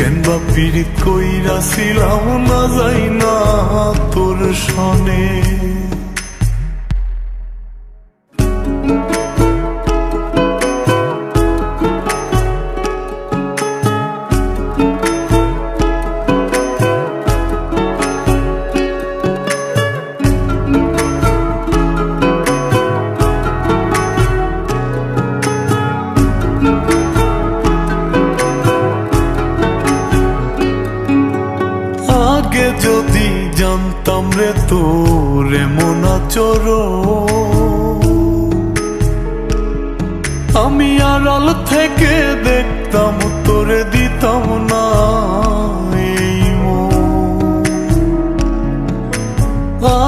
কেন বা কইরা ছিলাম না যাই না তোর সনে। জানতাম রে তোর এমন আচরণ। আমি আড়াল থেকে দেখতাম তোরে দিতাম না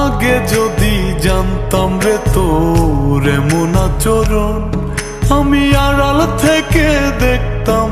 আগে যদি জানতাম রে তোর এমন আচরণ, আমি আর আড়াল থেকে দেখতাম